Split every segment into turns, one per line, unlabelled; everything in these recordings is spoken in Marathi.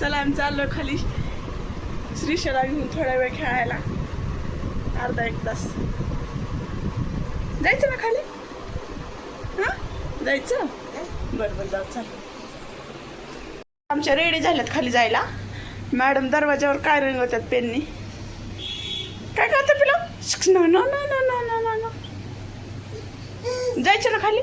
चला आम्ही चाललो खाली. श्रीशला घेऊन थोडा वेळ खेळायला. अर्धा एक तास. जायचं ना खाली? हां? जायचं? बरं बरं जाऊ चाल. आमच्या रेडी झाल्यात खाली जायला. मॅडम दरवाजावर काय रंगवतात पेननी? काय करतं पिलं no no no no no no no no. जायचं ना खाली?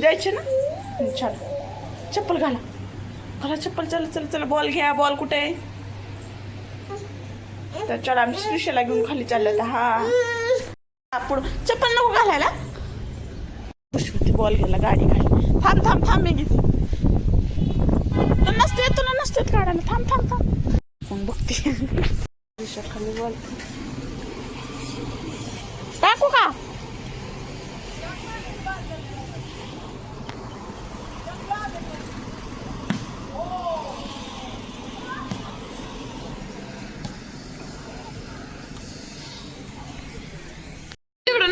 जायचं ना? चल. चप्पल घाला. चप्पल चप्पल चला चल चला बॉल घ्या बॉल कुठे आहे? तर चला आम्ही श्रीशला घेऊन खाली चाललं तर हा पुढं. चप्पल नको घालायला. पुष्पती बॉल घ्यायला गाडी खाली. थांब थांब थांब मी घेते. नसते तुला नसतेत काढायला. थांब थांब थांब. मग बघते? खाली बॉल टाकू का?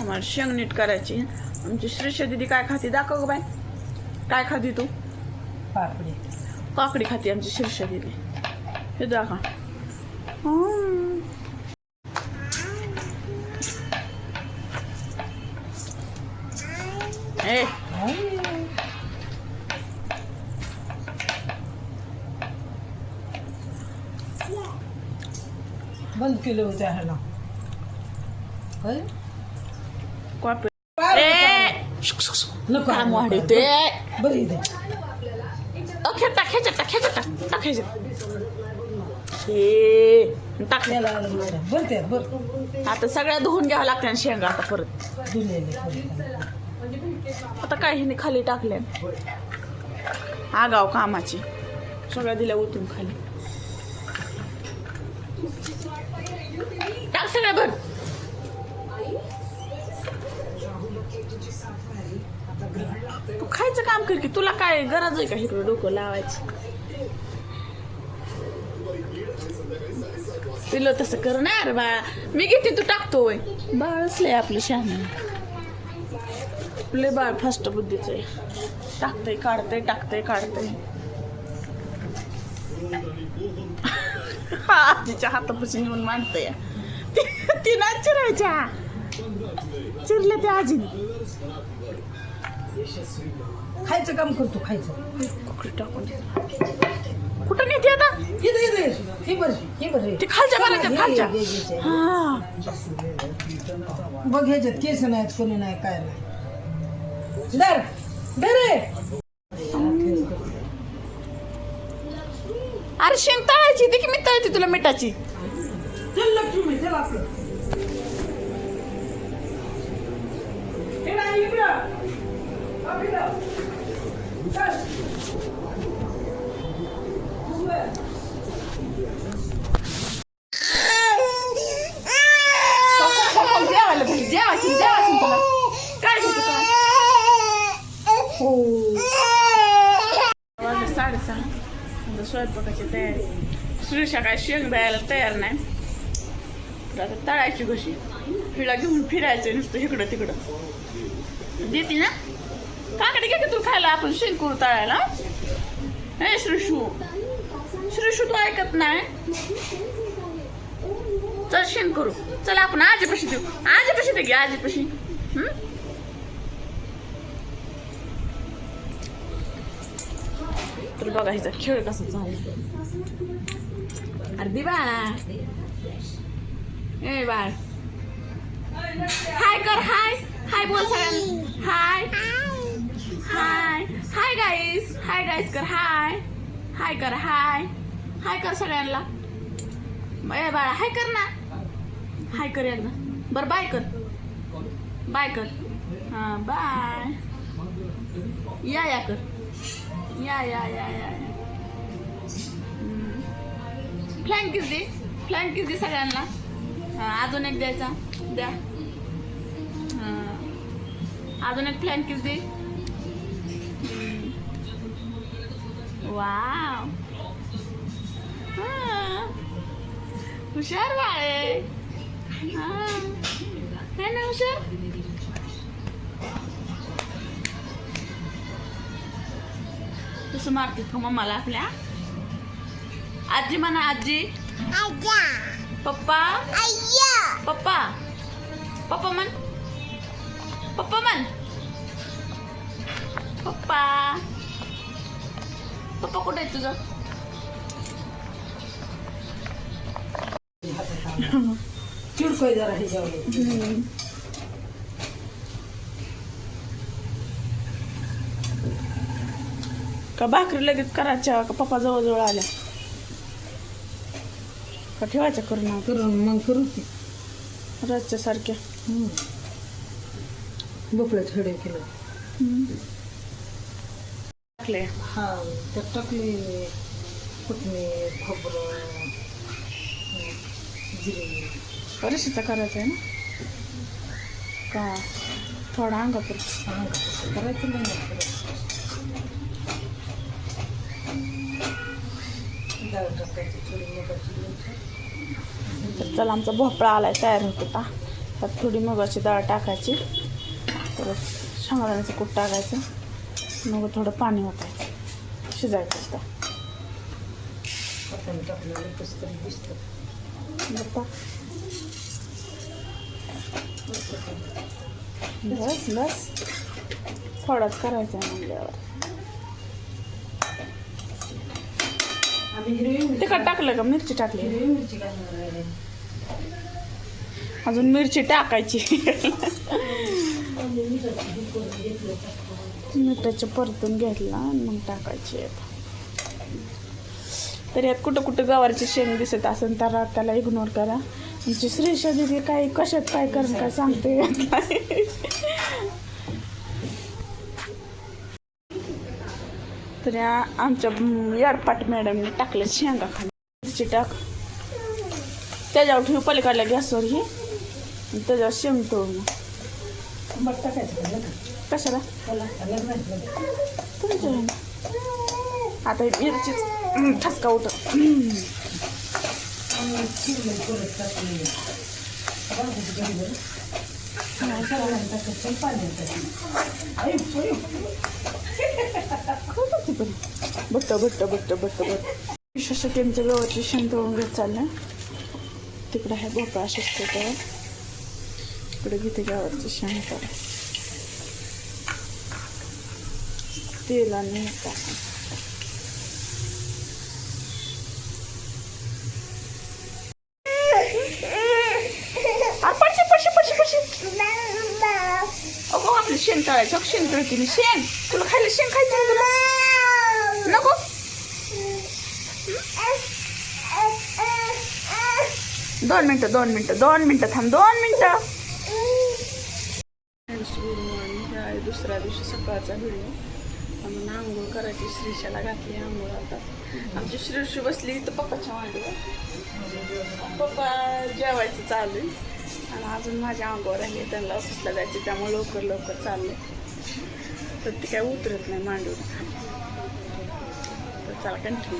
आम्हाला शेंग नीट करायची. आमची श्रीषा दिदी काय खाते? दाखव बाय काय खाती तू?
पापडी.
काकडी खाते आमची श्रीषा दिदी. हे दाखव. हम्म. ए.
बंद केलं होत्या ह्याला. काय?
कॉपी
नको
अंग वाढवते
बरी
अखे टाकायचं टाकायचं हे
टाकण्याला बरं
आता सगळ्या धुवून घ्यावं लागत्या शेंगा आता परत आता काही नाही खाली टाकल्या गाव कामाची सगळ्या दिल्या ओतून खाली टाक सगळ्या बरं तू काम कर की तुला काय गरज आहे का हिरवं डोकं लावायची? पिलो तसं कर ना अरे बाळा मी घेते तू टाकतो वय. बाळच आपलं शहाण आपले बाळ फास्ट बुद्धीचं आहे. टाकतंय काढतंय टाकतंय काढतंय. हा आजीच्या हातापासून येऊन मांडतंय. ती- ना चिरायच्या चिरलं त्या आजीने
खायचं काम करतो खायचं.
टाकून. कुठं नेते आता?
इथं इथं ही बरं ही बरं.
ते खालच्या
हे. हा बघ ह्याच्यात केस नाहीत कोणी नाही काय नाही. दर दर
अरे शेंग तळायची ती की मी तळते तुला मिठाची.
चल लक्ष्मी चल आपलं.
साडेसहा आता स्वयंपाकाची तयारी सुरेशा काय शेंग द्यायला तयार नाही तर आता तळायची कशी हिला घेऊन फिरायचं नुसतं इकडं तिकडं देते ना? काकडे घे की तू खायला आपण शेंकूर तळायला? हे श्रीशू. श्रीशू तू ऐकत नाही? चल शेण करू चल आपण आजीपाशी देऊ. आजीपाशी दे घे आजीपाशी. हम्म? तर बघा हिचा खेळ कसा चालू अरे दे ए बाळ. हाय कर हाय. हाय बोल सगळ्यांना. हाय. हाय हाय गाईस हाय गाईस कर हाय हाय कर हाय हाय कर सगळ्यांना. ए बाळा हाय कर ना. हाय कर एकदा. बरं बाय कर. बाय कर. हां बाय या या कर. या या या या या. हम्म. दे फ्लॅन दे सगळ्यांना. हां अजून एक द्यायचा. द्या. हां. अजून एक फ्लॅन दे वाव हा. हुशार बाळे हा. है ना हुशार तसं मारते का मम्माला आपल्या आजी म्हणा आजी पप्पा पप्पा पप्पा म्हण पप्पा म्हण पप्पा पप्पा कुठे आहे तुझं?
चिडकोय जरा हे
का भाकरी लगेच करायच्या का पप्पा जवळजवळ आल्या? का ठेवायच्या करून
करून मग करू
रोजच्या सारख्या
भोपळे थोडे किलो.
टाकले.
हा त्यात टाकले कोथमीर खोबरं जिरे.
बरेचशा करायचं आहे ना? का? थोडा अंगापूर
हा, करायचं नाही. डाळ टाकायची थोडी मुगाची
चला आमचा भोपळा आलाय तयार होत होता त्यात थोडी मुगाची डाळ टाकायची. परत शेंगदाण्याचं कूट टाकायचं. मग थोडं पाणी ओतायचं. शिजायचं असतं. बस बस. थोडाच करायचा आहे म्हणल्यावर. तिखट टाकलं का? मिरची टाकली. अजून मिरची टाकायची.
मिठाचं
परतून घेतला मग टाकायचे तर यात कुठं कुठं गवारची शेंग दिसत असेल तर त्याला इग्नोर करा. आमची श्रीषा दिदी काय कशात काय करून काय सांगते. येत नाही. तरी आमच्या म, याडपाट मॅडमने टाकले शेंगा खाली टाक. त्याच्यावर ठेवू पलीकडल्या गॅसवर ही त्याच्यावर शेंग तोडून
मग टाकायचं
कशाला आता मिरचीच ठसका उठ
बट्ट
बट्ट बट्ट बट्ट बट्ट बट्ट. शशकेंच्या गव्हाची शेण तळून घेत चाललं. तिकडं आहे भोपळा शिस्त इकडे घेते गावाची शेण तर तेल आणि मीठ टाका आ, पडशी पडशी अगो आपली शेण तळायचं शेण तळते मी शेण तुला खायला शेण खायचं आहे तुला नको दोन मिनटं दोन मिनटं दोन मिनटं थांब दोन मिनटं दुसऱ्या दिवशी सकाळचा व्हिडिओ आम्ही आंघोळ करायची श्रीशाला घातली आंघोळ आता. आमची श्रीशी बसली तर पप्पाच्या मांडीवर पप्पा जेवायचं चालू आहे. आणि अजून माझ्या आंघोळ राहिली त्यांना ऑफिसला जायचे त्यामुळे लवकर लवकर चालले तर ते काय उतरत नाही मांडून तर चला कंटिन्यू